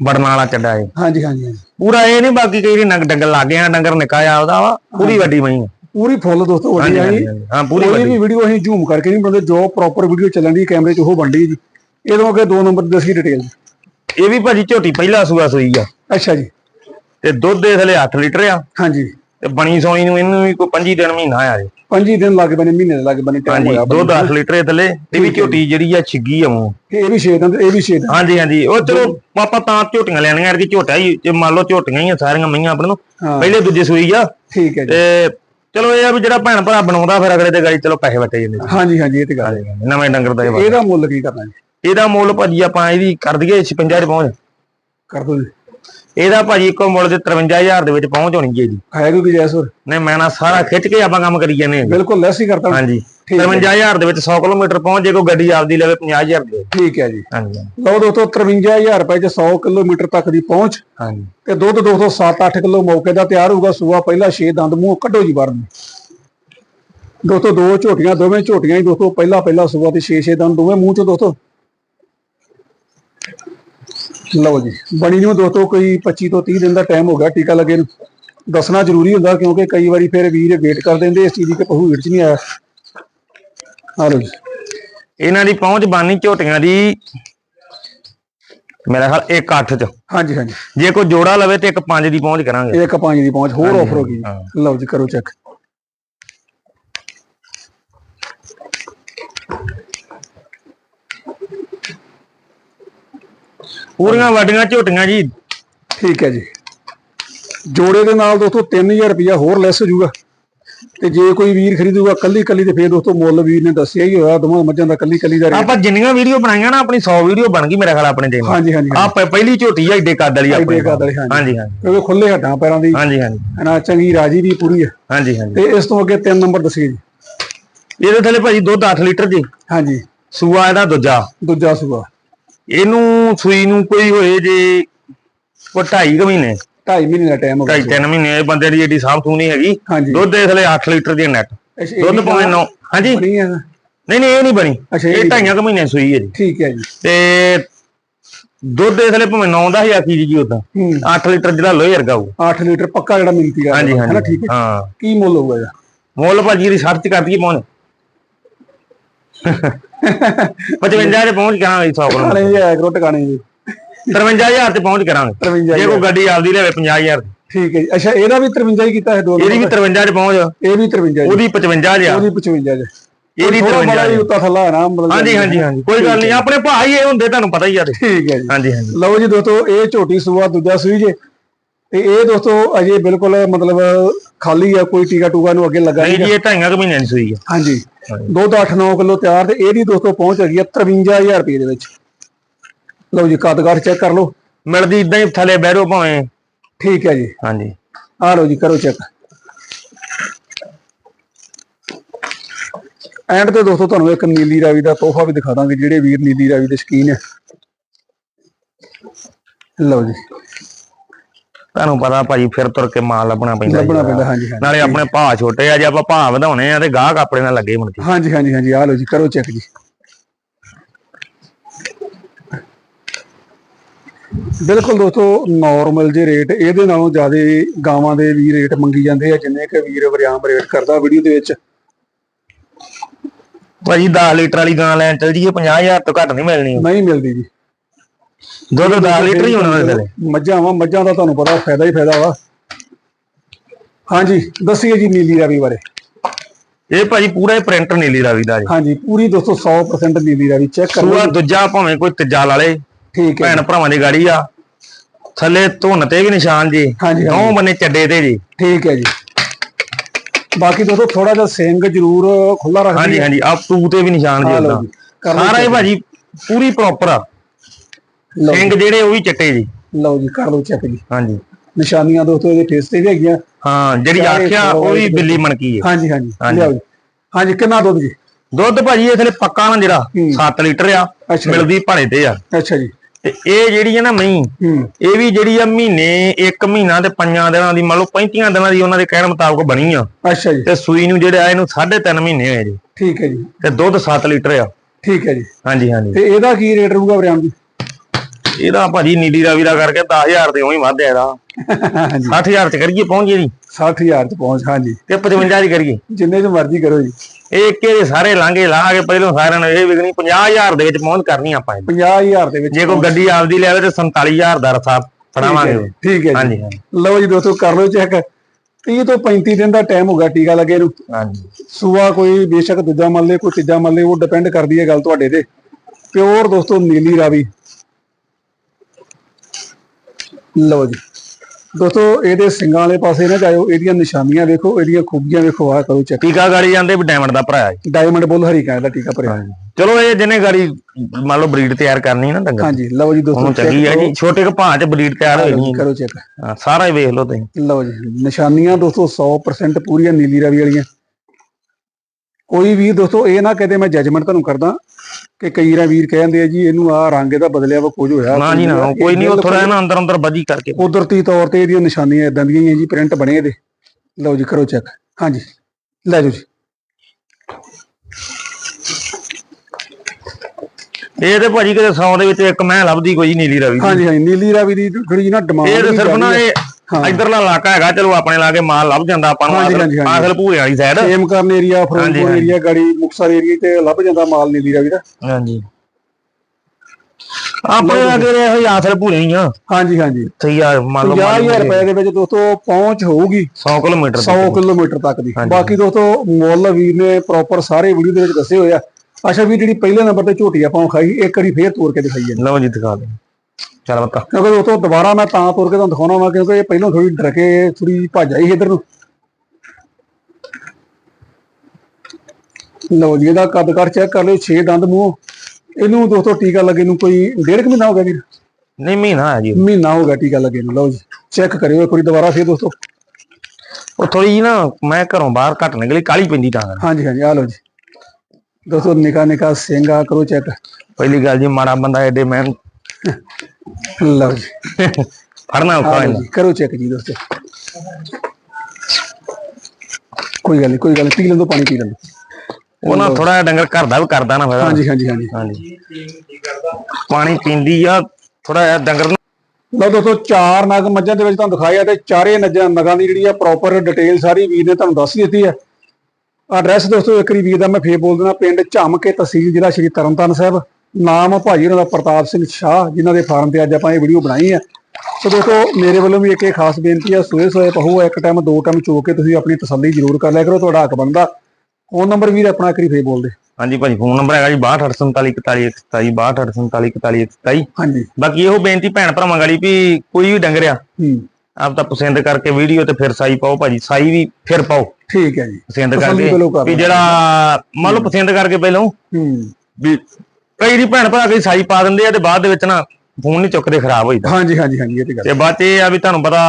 ਬੜਨ ਵਾਲਾ ਚੱਡਾ ਇਹ। ਹਾਂਜੀ ਹਾਂਜੀ। ਪੂਰਾ ਇਹ ਨਹੀਂ ਬਾਕੀ ਕਈ ਵਾਰੀ ਨੰਗ ਡੰਗਰ ਲੱਗ ਗਿਆ ਡੰਗਰ ਨਿਕਾ ਆ ਉਹਦਾ ਵਾ ਪੂਰੀ ਵੱਡੀ ਆ। ਪੂਰੀ ਫੁੱਲ ਦੋਸਤੋ ਵੱਡੀ ਆਈ। ਹਾਂ ਪੂਰੀ ਵੱਡੀ। ਵੀ ਵੀਡੀਓ ਅਸੀਂ ਜ਼ੂਮ ਕਰਕੇ ਨਹੀਂ ਬਣਾਉਂਦੇ ਜੋ ਪ੍ਰੋਪਰ ਵੀਡੀਓ ਚੱਲਣ ਦੀ ਕੈਮਰੇ 'ਚ ਉਹ ਬਣ ਰਹੀ ਜੀ। ਇਹਦੋਂ ਅੱਗੇ ਦੋ ਨੰਬਰ ਦੱਸੀ ਡਿਟੇਲ ਇਹ ਵੀ ਭਾਜੀ ਝੋਟੀ ਪਹਿਲਾ ਸੂਆ ਸੂਈ ਆ। ਅੱਛਾ ਜੀ। ਤੇ ਦੁੱਧ ਦੇ ਥਲੇ 8 ਲੀਟਰ ਆ। ਹਾਂਜੀ। ਤੇ ਬਣੀ ਸੋਣੀ ਨੂੰ ਇਹਨੂੰ ਵੀ ਕੋਈ 25 ਦਿਨ ਮਹੀਨਾ ਆ ਜੇ। 25 ਦਿਨ ਲੱਗ ਬਨੇ ਮਹੀਨੇ ਦੇ ਲੱਗ ਬਨੇ ਟਾਈਮ ਹੋਇਆ ਦੁੱਧ 8 ਲੀਟਰ ਦੇ ਥੱਲੇ ਇਹ ਵੀ ਝੋਟੀ ਜਿਹੜੀ ਆ ਛਿੱਗੀ ਆ ਮੂੰਹ। ਇਹ ਵੀ ਛੇ ਦਿਨ ਇਹ ਵੀ ਛੇ ਦਿਨ। ਹਾਂਜੀ ਹਾਂਜੀ ਉਹ ਚਲੋ ਆਪਾਂ ਤਾਂ ਝੋਟੀਆਂ ਲੈਣੀਆਂ ਕਿ ਝੋਟਾ ਹੀ ਜੇ ਮੰਨ ਲਓ ਝੋਟੀਆਂ ਹੀ ਆ ਸਾਰੀਆਂ ਮਈਆਂ ਆਪਣੇ ਨੂੰ ਪਹਿਲੇ ਦੂਜੇ ਸੂਈ ਆ। ਠੀਕ ਹੈ ਜੀ। ਤੇ ਚਲੋ ਇਹ ਆ ਵੀ ਜਿਹੜਾ ਭੈਣ ਭਰਾ ਬਣਾਉਂਦਾ ਫਿਰ ਅਗਲੇ ਦੇ ਗਾੜੀ ਚਲੋ ਪੈਸੇ ਵਟੇ ਜਾਂਦੇ। ਹਾਂਜੀ ਹਾਂਜੀ ਇਹ ਤੇ ਗੱਲ ਹੈ। ਨਵੇਂ ਡੰਗਰ ਦਾ ਇਹ। ਇਹਦਾ ਮੁੱਲ ਕੀ ਕਰਨਾ ਇਹਦਾ ਮੁੱਲ ਭਾਜੀ ਆਪਾਂ ਇਹਦੀ ਕਰ ਦਈਏ 56 ਚ ਪਹੁੰਚ। ਕਰ ਦੋ ਜੀ। ਇਹਦਾ ਭਾਜੀ ਇੱਕੋ ਮੁੱਲ ਦੇ 53000 ਦੇ ਵਿੱਚ ਪਹੁੰਚ ਹੋਣੀ ਚਾਹੀਦੀ ਹੈ ਕੋਈ ਗੁੰਜਾਇਸ਼ ਹੋਰ ਨਹੀਂ ਮੈਂ ਨਾ ਸਾਰਾ ਖਿੱਚ ਕੇ ਆਪਾਂ ਕੰਮ ਕਰੀ ਜਾਂਦੇ ਹਾਂ ਬਿਲਕੁਲ ਲੈਸ ਹੀ ਕਰਤਾ ਹਾਂਜੀ। ਠੀਕ ਹੈ। 53000 ਦੇ ਵਿੱਚ 100 ਕਿਲੋਮੀਟਰ ਪਹੁੰਚ ਜੇ ਕੋਈ ਗੱਡੀ ਆਪਦੀ ਲਵੇ 50000 ਦੇ। ਠੀਕ ਹੈ ਜੀ। ਹਾਂਜੀ। ਲਓ ਦੋਸਤੋ 53000 ਰੁਪਏ 'ਚ 100 ਕਿਲੋਮੀਟਰ ਤੱਕ ਦੀ ਪਹੁੰਚ। ਹਾਂਜੀ। ਤੇ ਦੁੱਧ 207-8 ਕਿਲੋ ਮੌਕੇ ਦਾ ਤਿਆਰ ਹੋਊਗਾ। ਸੂਆ ਪਹਿਲਾ 6 ਦੰਦ ਮੂੰਹ ਕੱਢੋ ਜੀ ਬਾਹਰ ਨੂੰ। ਦੋਸਤੋ ਦੋ ਝੋਟੀਆਂ ਦੋਵੇਂ ਝੋਟੀਆਂ ਹੀ ਦੋਸਤੋ ਪਹਿਲਾ ਪਹਿਲਾ ਸੂਆ ਤੇ 6-6 ਦੰਦ ਦੋਵੇਂ ਮੂੰਹ ਚੋਂ ਦੋਸਤੋ। ਲਓ ਜੀ ਬਣੀ ਨੂੰ ਦੋਸਤੋ ਕੋਈ 25 ਤੋਂ 30 ਦਿਨ ਦਾ ਟਾਈਮ ਹੋ ਗਿਆ ਟੀਕਾ ਲੱਗੇ ਨੂੰ। ਦੱਸਣਾ ਜ਼ਰੂਰੀ ਹੁੰਦਾ ਕਿਉਂਕਿ ਕਈ ਵਾਰੀ ਫਿਰ ਵੀਰ ਵੇਟ ਕਰ ਦਿੰਦੇ ਇਸ ਚੀਜ਼ ਦੀ ਕਿ ਪਹੂ ਵੇਟ 'ਚ ਨਹੀਂ ਆਇਆ। ਆ ਲਓ ਜੀ। ਇਹਨਾਂ ਦੀ ਪਹੁੰਚ ਬਾਨੀ ਝੋਟੀਆਂ ਦੀ ਮੇਰਾ ਖਿਆਲ ਇੱਕ 8 ਚ। ਹਾਂਜੀ ਹਾਂਜੀ। ਜੇ ਕੋਈ ਜੋੜਾ ਲਵੇ ਤੇ ਇੱਕ 5 ਦੀ ਪਹੁੰਚ ਕਰਾਂਗੇ। ਇੱਕ ਪੰਜ ਦੀ ਪਹੁੰਚ ਹੋਰ ਆਫਰ ਹੋ ਗਈ। ਲਓ ਜੀ ਕਰੋ ਚੈੱਕ ਪੂਰੀਆਂ ਵੱਡੀਆਂ ਝੋਟੀਆਂ ਜੀ। ਠੀਕ ਹੈ ਜੀ। ਜੋੜੇ ਦੇ ਨਾਲ ਦੋਸਤੋ 3000 ਰੁਪਇਆ ਹੋਰ ਲੈਸ ਹੋ ਜਾਊਗਾ। ਤੇ ਜੇ ਕੋਈ ਵੀਰ ਖਰੀਦੂਗਾ ਕੱਲੀ ਕੱਲੀ ਤੇ ਫੇਰ ਦੋਸਤੋ ਮੁੱਲ ਵੀਰ ਨੇ ਦੱਸਿਆ ਹੀ ਹੋਇਆ ਦੋਵਾਂ ਮੱਝਾਂ ਦਾ ਕੱਲੀ ਕੱਲੀ ਦਾ ਰੇਟ ਆਪਾਂ ਜਿੰਨੀਆਂ ਵੀਡੀਓ ਬਣਾਈਆਂ ਨਾ ਆਪਣੀ 100 ਵੀਡੀਓ ਬਣ ਗਈ ਮੇਰੇ ਖਿਆਲ ਆਪਣੇ ਚੈਨਲ ਹਾਂਜੀ ਹਾਂਜੀ ਆ ਪਹਿਲੀ ਝੋਟੀ ਆ ਏਡੇ ਕੱਦ ਵਾਲੀ ਆਪਣੀ। ਕੱਦ ਵਾਲੀ, ਹਾਂਜੀ। ਹਾਂਜੀ ਕਿਉਂਕਿ ਖੁੱਲੇ ਹੱਡਾਂ ਪੈਰਾਂ ਦੀ। ਹਾਂਜੀ ਹਾਂਜੀ। ਨਾ ਚੰਗੀ ਰਾਜੀ ਵੀ ਪੂਰੀ ਹੈ ਹਾਂਜੀ ਹਾਂਜੀ। ਤੇ ਇਸ ਤੋਂ ਅੱਗੇ ਤਿੰਨ ਨੰਬਰ ਦੱਸੀਏ ਜੀ। ਇਹਦੇ ਥੱਲੇ ਭਾਜੀ ਦੁੱਧ 8 ਲੀਟਰ ਜੀ। ਹਾਂਜੀ। ਸੂਆ ਇਹਦਾ ਦੂਜਾ। ਦੂਜਾ ਸੂਆ। ਇਹਨੂੰ ਸੂਈ ਨੂੰ ਕੋਈ ਹੋਏ ਜੇ ਕੋਈ 2.5 ਕੁ ਮਹੀਨੇ। 2.5 ਮਹੀਨੇ ਦਾ ਟਾਈਮ ਹੋ ਗਿਆ 2.5 3 ਮਹੀਨੇ ਇਹ ਬੰਦੇ ਦੀ ਏਡੀ ਸਾਫ਼ ਨਹੀਂ ਹੈਗੀ। ਹਾਂਜੀ। ਦੁੱਧ ਦੇ ਥੱਲੇ 8 ਲੀਟਰ ਦੀ ਨੈਟ ਅੱਛਾ, ਇਹ ਦੁੱਧ ਵੀ ਪਾਵੇਂ 9 ਹਾਂਜੀ। ਬਣੀ ਨਹੀਂ ਨਹੀਂ ਇਹ ਨਹੀਂ ਬਣੀ। ਅੱਛਾ, ਇਹ ਇਹ ਢਾਈਆਂ ਕੁ ਮਹੀਨੇ ਸੂਈ ਹੈ ਜੀ। ਠੀਕ ਹੈ ਜੀ। ਤੇ ਦੁੱਧ ਦੇ ਥੱਲੇ ਭਾਵੇਂ 9 ਦਾ ਹੀ ਆਖੀ ਜੀ ਉਦਾਂ। ਹੂੰ। 8 ਲੀਟਰ ਜਿਹੜਾ ਲੋਹੇ ਵਰਗਾ ਹੋਊ। 8 ਲੀਟਰ ਪੱਕਾ ਜਿਹੜਾ ਹਾਂਜੀ ਹੈ ਨਾ ਹਾਂਜੀ। ਠੀਕ ਹੈ ਹਾਂ। ਕੀ ਮੁੱਲ ਹੋਊਗਾ ਇਹਦਾ? ਮੁੱਲ ਭਾਜੀ ਦੀ 60 ਚ ਕਰ ਦਈਏ ਪਹੁੰਚ 55 ਤੇ ਪਹੁੰਚ ਕਰਾਂਗੇ 100 ਕੋਲ ਟਿਕਾਣੇ ਜੀ ਐਗਰੋ ਟਿਕਾਣੇ ਜੀ। 53000 ਤੇ ਪਹੁੰਚ ਕਰਾਂਗੇ। 53 ਜੇ ਕੋਈ ਗੱਡੀ ਆਪਦੀ ਲੈਵੇ 50000 ਦੀ। ਠੀਕ ਹੈ ਜੀ। ਅੱਛਾ ਇਹਦਾ ਵੀ 53 ਹੀ ਕੀਤਾ ਹੈ ਦੋ ਇਹਦੀ ਵੀ 53 ਚ ਪਹੁੰਚ। ਇਹ ਵੀ 53 ਜੀ। ਉਹਦੀ 55 ਚ ਆ ਉਹਦੀ 55 ਜੀ। ਇਹਦੀ ਥੋੜਾ 53 ਬੜਾ ਹੀ ਉੱਤਾ ਥੱਲਾ ਹੈ ਨਾ ਮਤਲਬ ਹਾਂਜੀ ਹਾਂਜੀ ਹਾਂਜੀ। ਕੋਈ ਗੱਲ ਨਹੀਂ ਆਪਣੇ ਭਾਈ ਇਹ ਹੁੰਦੇ ਤੁਹਾਨੂੰ ਪਤਾ ਹੀ ਆ ਤੇ। ਠੀਕ ਹੈ ਜੀ। ਹਾਂਜੀ ਹਾਂਜੀ। ਲਓ ਜੀ ਦੋਸਤੋ ਇਹ ਝੋਟੀ ਸੂਆ ਦੂਜਾ ਸੂਈ ਜੇ। ਤੇ ਇਹ ਦੋਸਤੋ ਅਜੇ ਬਿਲਕੁਲ ਮਤਲਬ ਖਾਲੀ ਆ ਕੋਈ ਟੀਕਾ ਟੂਕਾ ਨੂੰ ਅੱਗੇ ਲੱਗਾ ਨਹੀਂ ਜੀ ਇਹ ਢਾਈਆਂ ਕੁ ਮਹੀਨਿਆਂ ਦੀ ਸੂਈ ਆ। ਹਾਂਜੀ। ਦੁੱਧ 8-9 ਕਿਲੋ ਤਿਆਰ ਤੇ ਇਹਦੀ ਦੋਸਤੋ ਪਹੁੰਚ ਹੈਗੀ ਆ 53000 ਰੁਪਏ ਦੇ ਵਿੱਚ। ਲਓ ਜੀ ਕੱਦਗਾਰ ਚੈੱਕ ਕਰ ਲਓ। ਮਿਲਦੀ ਇਦਾਂ ਹੀ ਥੱਲੇ ਬਹਿਰੋ ਭਾਵੇਂ। ਠੀਕ ਹੈ ਜੀ। ਹਾਂਜੀ। ਆ ਲਓ ਜੀ ਕਰੋ ਚੈੱਕ ਐਂਡ ਤੇ ਦੋਸਤੋ ਤੁਹਾਨੂੰ ਇੱਕ ਨੀਲੀ ਰਾਵੀ ਦਾ ਤੋਹਫਾ ਵੀ ਦਿਖਾ ਦਾਂਗੇ ਜਿਹੜੇ ਵੀਰ ਨੀਲੀ ਰਾਵੀ ਦੇ ਸ਼ਕੀਨ ਹੈ ਲਓ ਜੀ। ਤੁਹਾਨੂੰ ਪਤਾ ਭਾਜੀ ਫਿਰ ਤੁਰ ਕੇ ਮਾਲ ਲੱਭਣਾ ਪੈਂਦਾ। ਲੱਭਣਾ ਪੈਂਦਾ ਹਾਂਜੀ ਹਾਂਜੀ। ਨਾਲੇ ਆਪਣੇ ਭਾਅ ਛੋਟੇ ਆ ਜੇ ਆਪਾਂ ਭਾਅ ਵਧਾਉਣੇ ਆ ਤੇ ਗਾਹਕ ਆਪਣੇ ਨਾਲ ਲੱਗੇ ਮੁੜ ਕੇ। ਹਾਂਜੀ ਹਾਂਜੀ ਹਾਂਜੀ ਆ ਲਓ ਜੀ ਕਰੋ ਚੈੱਕ ਜੀ। ਬਿਲਕੁਲ ਦੋਸਤੋ ਨਾਰਮਲ ਜੇ ਰੇਟ ਇਹਦੇ ਨਾਲੋਂ ਜ਼ਿਆਦਾ ਗਾਵਾਂ ਦੇ ਵੀ ਰੇਟ ਮੰਗੀ ਜਾਂਦੇ ਆ ਜਿੰਨੇ ਕਿ ਵੀਰ ਵਰਿਆਮ ਰੇਟ ਕਰਦਾ ਵੀਡੀਓ ਦੇ ਵਿੱਚ। ਭਾਜੀ 10 ਲੀਟਰ ਵਾਲੀ ਗਾਂ ਲੈਣ ਚਲ ਜੀਏ 50000 ਤੋਂ ਘੱਟ ਨਹੀਂ ਮਿਲਣੀ। ਨਹੀਂ ਮਿਲਦੀ ਜੀ। ਦੁੱਧ 10 ਲੀਟਰ ਹੀ ਹੋਣਾ ਥੱਲੇ ਮੱਝਾਂ ਵਾ ਮੱਝਾਂ ਦਾ ਤੁਹਾਨੂੰ ਪਤਾ ਫਾਇਦਾ ਹੀ ਫਾਇਦਾ ਵਾ। ਹਾਂਜੀ ਦੱਸਿਏ ਜੀ ਨੀਲੀ ਰਾਵੀ ਬਾਰੇ। ਇਹ ਭਾਜੀ ਪੂਰਾ ਹੀ ਪ੍ਰਿੰਟ ਨੀਲੀ ਰਾਵੀ ਦਾ ਜੀ। ਹਾਂਜੀ ਪੂਰੀ ਦੋਸਤੋ 100% ਨੀਲੀ ਰਾਵੀ ਚੈੱਕ ਕਰ ਸੂਆ ਲਓ ਦੂਜਾ ਭਾਵੇਂ ਕੋਈ ਤੀਜਾ ਲਾ ਲੇ ਠੀਕ ਹੈ ਭੈਣ ਭਰਾਵਾਂ ਦੀ ਗਾੜੀ ਆ। ਥੱਲੇ ਧੁੰਨ ਤੇ ਵੀ ਨਿਸ਼ਾਨ ਜੀ ਹਾਂਜੀ, ਦੋ ਬੰਨੇ ਚੱਡੇ ਤੇ ਜੀ। ਠੀਕ ਹੈ ਜੀ। ਬਾਕੀ ਦੋਸਤੋ ਥੋੜਾ ਜਿਹਾ ਸਿੰਗ ਜ਼ਰੂਰ ਖੁੱਲਾ ਰੱਖਦੀ ਹਾਂਜੀ ਹਾਂਜੀ ਆ ਟੂ ਤੇ ਵੀ ਨਿਸ਼ਾਨ ਜੀ ਲਓ ਸਾਰਾ ਹੀ check। ਭਾਜੀ ਪੂਰੀ ਪ੍ਰੋਪਰ ਆ। ਸਿੰਘ ਜਿਹੜੇ ਉਹ ਵੀ ਚੱਟੇ ਜੀ। ਲਓ ਜੀ ਕਰ ਲਓ ਚੈੱਕ ਜੀ। ਹਾਂਜੀ। ਨਿਸ਼ਾਨੀਆਂ ਦੋਸਤੋ ਇਹਦੇ ਫੇਸ ਤੇ ਵੀ ਹੈਗੀਆਂ। ਹਾਂ ਜਿਹੜੀ ਆਖਿਆ ਉਹ ਵੀ ਬਿੱਲੀ ਮਣਕੀ ਹੈ। ਹਾਂਜੀ ਹਾਂਜੀ। ਲਿਆਓ ਜੀ। ਹਾਂਜੀ ਕਿੰਨਾ ਦੁੱਧ ਜੀ? ਦੁੱਧ ਭਾਜੀ ਇਹ ਥਲੇ ਪੱਕਾ ਨਾ ਜਿਹੜਾ ਹੂੰ। 7 ਲੀਟਰ ਆ। ਮਿਲਦੀ ਭਾੜੇ ਤੇ ਆ। ਅੱਛਾ ਜੀ। ਤੇ ਇਹ ਜਿਹੜੀ ਹੈ ਨਾ ਮਹੀਂ ਹੂੰ। ਇਹ ਵੀ ਜਿਹੜੀ ਆ ਮਹੀਨੇ ਇੱਕ ਮਹੀਨਾ ਤੇ ਪੰਜਾਂ ਦਿਨਾਂ ਦੀ ਮੰਨ ਲਓ 35 ਦਿਨਾਂ ਦੀ ਉਹਨਾਂ ਦੇ ਕਹਿਣ ਮੁਤਾਬਕ ਬਣੀ ਆ। ਅੱਛਾ ਜੀ। ਤੇ ਸੂਈ ਨੂੰ ਜਿਹੜਾ ਇਹਨੂੰ 3.5 ਮਹੀਨੇ ਹੋਏ ਜੀ। ਠੀਕ ਹੈ ਜੀ। ਤੇ ਦੁੱਧ 7 ਲੀਟਰ ਆ। ਠੀਕ ਹੈ ਜੀ। ਹਾਂਜੀ ਹਾਂਜੀ। ਤੇ ਇਹਦਾ ਕੀ ਰੇਟ ਰਹੂਗਾ ਜੀ? ਇਹਦਾ ਭਾਜੀ ਨੀਲੀ ਦਾ ਕਰਕੇ 10000 ਤੇ ਉਹੀ ਵੱਧ ਇਹਦਾ। ਹਾਂਜੀ। 60000 ਚ ਕਰੀਏ ਪਹੁੰਚ ਜੀ। 60000 ਚ ਪਹੁੰਚ ਹਾਂਜੀ। ਤੇ 55 ਚ ਕਰੀਏ। ਜਿੰਨੇ ਚ ਮਰਜ਼ੀ ਕਰੋ ਜੀ। ਇਹ ਇੱਕੇ ਦੇ ਸਾਰੇ ਲਾਂਘੇ ਲਾ ਕੇ ਪਹਿਲੋਂ ਸਾਰਿਆਂ ਨੂੰ ਇਹ ਵਿਕਣੀ 50000 ਦੇ ਵਿੱਚ ਪਹੁੰਚ ਕਰਨੀ ਆਪਾਂ ਇਹਦੀ। 50000 ਦੇ ਵਿੱਚ ਜੇ ਕੋਈ ਗੱਡੀ ਆਪਦੀ ਲੈਵੇ ਤੇ 47000 ਦਾ ਰਸਾ ਫੜਾਵਾਂਗੇ। ਠੀਕ ਹੈ ਜੀ ਹਾਂਜੀ। ਲਓ ਜੀ ਦੋਸਤੋ ਕਰ ਲਓ ਚੈੱਕ। 30 ਤੋਂ 35 ਦਿਨ ਦਾ ਟਾਈਮ ਹੋਗਾ ਟੀਕਾ ਲੱਗੇ ਨੂੰ। ਹਾਂਜੀ। ਸੂਆ ਕੋਈ ਬੇਸ਼ੱਕ ਦੂਜਾ ਮੰਨ ਲੇ ਕੋਈ ਤੀਜਾ ਮੰਨ ਲੇ ਉਹ ਡਿਪੈਂਡ ਕਰਦੀ ਹੈ ਗੱਲ ਤੁਹਾਡੇ ਤੇ। ਪਿਓਰ ਦੋਸਤੋ ਨੀਲੀ ਰਾਵੀ। ਲਓ ਜੀ। ਦੋਸਤੋ ਇਹਦੇ ਸਿੰਗਾਂ ਵਾਲੇ ਪਾਸੇ ਨਾ ਜਾਇਓ ਇਹਦੀਆਂ ਨਿਸ਼ਾਨੀਆਂ ਵੇਖੋ ਇਹਦੀਆਂ ਖੂਬੀਆਂ ਵੇਖੋ ਆ ਕਰੋ ਚੈੱਕ ਟੀਕਾ ਗਾੜੀ ਜਾਂਦੇ ਵੀ ਡਾਇਮੰਡ ਦਾ ਭਰਾ ਹੈ। ਡਾਇਮੰਡ ਬੁੱਲ ਹਰੀ ਕਾਂ ਦਾ ਟੀਕਾ ਭਰਿਆ। ਚਲੋ ਇਹ ਜਿਹਨੇ ਗਾੜੀ ਮੰਨ ਲਓ ਬਰੀਡ ਤਿਆਰ ਕਰਨੀ ਨਾ ਡੰਗਰ। ਹਾਂਜੀ ਲਓ ਜੀ ਦੋਸਤੋ ਚੰਗੀ ਹੈ ਜੀ ਛੋਟੇ ਕੁ ਭਾਂ ਚ ਬਰੀਡ ਤਿਆਰ ਹੋਈ ਕਰੋ ਚੈੱਕ ਹਾਂ, ਸਾਰਾ ਹੀ ਵੇਖ ਲਓ ਤੁਸੀਂ। ਲਓ ਜੀ ਨਿਸ਼ਾਨੀਆਂ ਦੋਸਤੋ 100% ਪੂਰੀਆਂ ਨੀਲੀ ਰਾਵੀ ਵਾਲੀਆਂ। ਕੋਈ ਵੀ ਦੋਸਤੋ ਇਹ ਨਾ ਕਹਦੇ ਮੈਂ ਜੱਜਮੈਂਟ ਤੁਹਾਨੂੰ ਕਰਦਾ ਕਿ ਕਈ ਰਾ ਵੀਰ ਕਹਿੰਦੇ ਆ ਜੀ ਇਹਨੂੰ ਆ ਰੰਗ ਇਹਦਾ ਬਦਲਿਆ ਵਾ ਕੁਝ ਹੋਇਆ ਨਾ ਜੀ ਨਾ ਕੋਈ ਨਹੀਂ ਉਹ ਥੋੜਾ ਨਾ ਅੰਦਰ ਅੰਦਰ ਵਧੀ ਕਰਕੇ ਕੁਦਰਤੀ ਤੌਰ ਤੇ ਇਹਦੀਆਂ ਨਿਸ਼ਾਨੀਆਂ ਇਦਾਂ ਦੀਆਂ ਹੀ ਆ ਜੀ ਪ੍ਰਿੰਟ ਬਣੇ ਇਹਦੇ। ਲਓ ਜੀ ਕਰੋ ਚੈੱਕ ਹਾਂਜੀ ਲੈ ਜਾਓ ਜੀ। ਇਹ ਤੇ ਭਾਜੀ ਕਿਤੇ 100 ਦੇ ਵਿੱਚ ਇੱਕ ਮੈਂ ਲੱਭਦੀ ਕੋਈ ਨੀਲੀ ਰਵੀ ਦੀ। ਹਾਂਜੀ ਹਾਂਜੀ ਨੀਲੀ ਰਾਵੀ ਦੀ ਥੋੜੀ ਨਾ ਡਿਮਾਂਡ ਇਹ ਸਿਰਫ ਨਾ ਇਹ। ਇਧਰਲਾ ਇਲਾਕਾ ਹੈਗਾ ਚਲੋ ਆਪਣੇ ਲਾਗੇ ਮਾਲ ਲੱਭ ਜਾਂਦਾ ਆਪਾਂ ਨੂੰ ਆਖਲ ਭੂਰੇ ਵਾਲੀ ਸਾਈਡ ਸੇਮ ਕਰਨ ਏਰੀਆ ਫਰੋਜ਼ਪੁਰ। ਏਰੀਆ ਗਾੜੀ ਮੁਕਸਰ ਏਰੀਆ ਤੇ ਲੱਭ ਜਾਂਦਾ ਮਾਲ ਨੀਲੀ ਦਾ। ਹਾਂਜੀ। ਆਪਣੇ ਲਾਗੇ ਇਹੋ ਆਖਲ ਭੂਰੇ ਹੀ ਆ। ਹਾਂਜੀ ਹਾਂਜੀ। ਸਹੀ ਆ ਮੰਨ ਲਓ 50000 ਰੁਪਏ ਦੇ ਵਿੱਚ ਦੋਸਤੋ ਪਹੁੰਚ ਹੋਊਗੀ। 100 ਕਿਲੋਮੀਟਰ 100 ਕਿਲੋਮੀਟਰ ਤੱਕ ਦੀ। ਬਾਕੀ ਦੋਸਤੋ ਮੁੱਲ ਵੀਰ ਨੇ ਪ੍ਰੋਪਰ ਸਾਰੇ ਵੀਡੀਓ ਦੇ ਵਿੱਚ ਦੱਸੇ ਹੋਏ ਆ। ਅੱਛਾ ਵੀ ਜਿਹੜੀ ਪਹਿਲੇ ਨੰਬਰ ਤੇ ਝੋਟੀ ਆਪਾਂ ਖਾਈ ਇੱਕ ਵਾਰੀ ਫੇਰ ਤੋੜ ਕੇ ਦਿਖਾਈ ਜਾਂਦੇ ਲਓ ਜੀ ਦਿਖਾ ਦੇ ਚੱਲ ਬਤਾ ਕਿਉਂਕਿ ਦੋਸਤੋ ਦੁਬਾਰਾ ਮੈਂ ਤਾਂ ਤੋੜ ਕੇ ਤੁਹਾਨੂੰ ਦਿਖਾਉਣਾ ਵਾ ਕਿਉਂਕਿ ਇਹ ਪਹਿਲਾਂ ਥੋੜੀ ਡਰ ਕੇ ਥੋੜੀ ਭੱਜ ਆਈ ਇਧਰ ਨੂੰ। ਲਓ ਜੀ ਇਹਦਾ ਕੱਦ ਕਰ ਚੈੱਕ ਕਰ ਲਿਓ 6 ਦੰਦ ਮੂੰਹ। ਇਹਨੂੰ ਦੋਸਤੋ ਟੀਕਾ ਲੱਗੇ ਨੂੰ ਕੋਈ ਡੇਢ ਕੁ ਮਹੀਨਾ ਹੋ ਗਿਆ ਵੀਰ? ਨਹੀਂ ਮਹੀਨਾ ਆ ਜੀ। ਮਹੀਨਾ ਹੋ ਗਿਆ ਟੀਕਾ ਲੱਗੇ ਨੂੰ। ਲਓ ਜੀ ਚੈੱਕ ਕਰਿਓ ਇੱਕ ਵਾਰੀ ਦੁਬਾਰਾ ਫੇਰ ਦੋਸਤੋ। ਉਹ ਥੋੜੀ ਜੀ ਨਾ ਮੈਂ ਘਰੋਂ ਬਾਹਰ ਘੱਟ ਨਿਕਲੀ ਕਾਲੀ ਪੈਂਦੀ ਤਾਂ। ਹਾਂਜੀ ਹਾਂਜੀ ਆ ਲਓ ਜੀ। ਦੋਸਤੋ ਨਿਕਾ ਨਿਕਾ ਸਿੰਘ ਕਰੋ ਚੈੱਕ ਪਹਿਲੀ ਗੱਲ ਜੀ ਮਾੜਾ ਬੰਦਾ ਐਡੇ ਮੈਂ ਲਓ ਜੀ। ਫੜਨਾ ਔਖਾ ਆ ਹੋ ਕਰੋ ਚੈੱਕ ਜੀ ਦੋਸਤੋ। ਕੋਈ ਗੱਲ ਨਹੀਂ ਕੋਈ ਗੱਲ ਨੀ, ਪੀ ਲੈਂਦੋ ਪਾਣੀ ਪੀ ਲੈਂਦੋ। ਉਹ ਨਾ ਥੋੜਾ ਜਿਹਾ ਡੰਗਰ ਘਰ ਦਾ ਵੀ ਕਰਦਾ ਨਾ ਫਿਰ ਹਾਂਜੀ ਹਾਂਜੀ ਹਾਂਜੀ। ਹਾਂਜੀ। ਪਾਣੀ ਪੀਂਦੀ ਆ ਥੋੜਾ ਜਿਹਾ ਡੰਗਰ ਲਓ ਦੋਸਤੋ ਚਾਰ ਨਗ ਮੱਝਾਂ ਦੇ ਵਿੱਚ ਤੁਹਾਨੂੰ ਦਿਖਾਇਆ ਤੇ ਚਾਰੇ ਨੱਜਾਂ ਨਗਾਂ ਦੀ ਜਿਹੜੀ ਆ ਪ੍ਰੋਪਰ ਡਿਟੇਲ ਸਾਰੀ ਵੀਰ ਨੇ ਤੁਹਾਨੂੰ ਦੱਸ ਦਿੱਤੀ ਹੈ ਐਡਰੈਸ ਦੋਸਤੋ ਇੱਕ ਵਾਰੀ ਵੀਰ ਦਾ ਮੈਂ ਫੇਰ ਬੋਲ ਦੇਣਾ ਪਿੰਡ ਝੰਮ ਕੇ ਤਹਿਸੀਲ ਜ਼ਿਲ੍ਹਾ ਸ਼੍ਰੀ ਤਰਨਤਾਰਨ ਸਾਹਿਬ। ਨਾਮ ਭਾਜੀ ਉਹਨਾਂ ਦਾ ਪ੍ਰਤਾਪ ਸਿੰਘ ਸ਼ਾਹ ਜਿਨ੍ਹਾਂ ਦੇ ਫਾਰਮ ਤੇ ਅੱਜ ਆਪਾਂ ਇਹ ਵੀਡੀਓ ਬਣਾਈ ਹੈ। ਸੋ ਦੋਸਤੋ ਮੇਰੇ ਵੱਲੋਂ ਵੀ ਇੱਕ ਇਹ ਖਾਸ ਬੇਨਤੀ ਆ ਸੋਏ ਸੋਏ ਪਹੂ ਇੱਕ ਟਾਈਮ ਦੋ ਟਾਈਮ ਚੋ ਕੇ ਤੁਸੀਂ ਆਪਣੀ ਤਸੱਲੀ ਜ਼ਰੂਰ ਕਰ ਲਿਆ ਕਰੋ ਤੁਹਾਡਾ ਹੱਕ ਬਣਦਾ। ਫੋਨ ਨੰਬਰ ਵੀਰ ਆਪਣਾ ਕਰੀ ਫੇਰ ਬੋਲਦੇ। ਹਾਂਜੀ ਭਾਜੀ ਫੋਨ ਨੰਬਰ ਹੈਗਾ ਜੀ 6247414127 6247414127 ਹਾਂਜੀ। ਬਾਕੀ ਇਹੋ ਬੇਨਤੀ ਭੈਣ ਭਰਾਵਾਂ ਗਾਲੀ ਵੀ ਕੋਈ ਵੀ ਡੰਗਰ ਆ ਹੂੰ। ਆਪ ਤਾਂ ਪਸੰਦ ਕਰਕੇ ਵੀਡੀਓ ਤੇ ਫਿਰ ਸਾਈ ਪਾਓ ਭਾਜੀ ਸਾਈ ਵੀ ਫਿਰ ਪਾਓ। ਠੀਕ ਹੈ ਜੀ। ਪਸੰਦ ਕਰਕੇ ਵੀ। ਜਿਹੜਾ ਮੰਨ ਲਓ ਪਸੰਦ ਕਰਕੇ ਪਹਿਲਾਂ ਹੂੰ। ਵੀ ਕਈ ਦੀ ਭੈਣ ਭਰਾ ਕਈ ਸਾਈ ਪਾ ਦਿੰਦੇ ਆ ਤੇ ਬਾਅਦ ਦੇ ਵਿੱਚ ਨਾ ਫੋਨ ਨਹੀਂ ਚੁੱਕਦੇ ਖਰਾਬ ਹੋ ਜਾਂਦਾ ਹਾਂਜੀ ਹਾਂਜੀ ਹਾਂਜੀ ਇਹ ਤੇ ਗੱਲ ਤੇ ਬਾਅਦ ਚ ਇਹ ਆ ਵੀ ਤੁਹਾਨੂੰ ਪਤਾ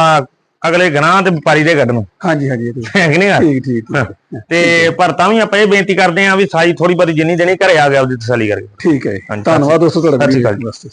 ਅਗਲੇ ਗਨਾਹ ਤੇ ਵਪਾਰੀ ਦੇ ਕੱਢਣ ਹਾਂਜੀ ਹਾਂਜੀ ਇਹ ਤੇ ਗੱਲ। ਹੈ ਕਿ ਨਹੀਂ ਗੱਲ? ਠੀਕ ਠੀਕ ਠੀਕ। ਤੇ ਪਰ ਤਾਂ ਵੀ ਆਪਾਂ ਇਹ ਬੇਨਤੀ ਕਰਦੇ ਆ ਵੀ ਸਾਈ ਥੋੜੀ ਬਹੁਤੀ ਜਿੰਨੀ ਦੇਣੀ ਘਰੇ ਆ ਗਿਆ ਉਹਦੀ ਤਸੱਲੀ ਕਰਕੇ ਠੀਕ ਹੈ ਜੀ। ਹਾਂਜੀ, ਧੰਨਵਾਦ ਦੋਸਤੋ ਤੁਹਾਡਾ ਸਤਿ ਸ਼੍ਰੀ ਅਕਾਲ ਵੀਡੀਓ ਵਾਸਤੇ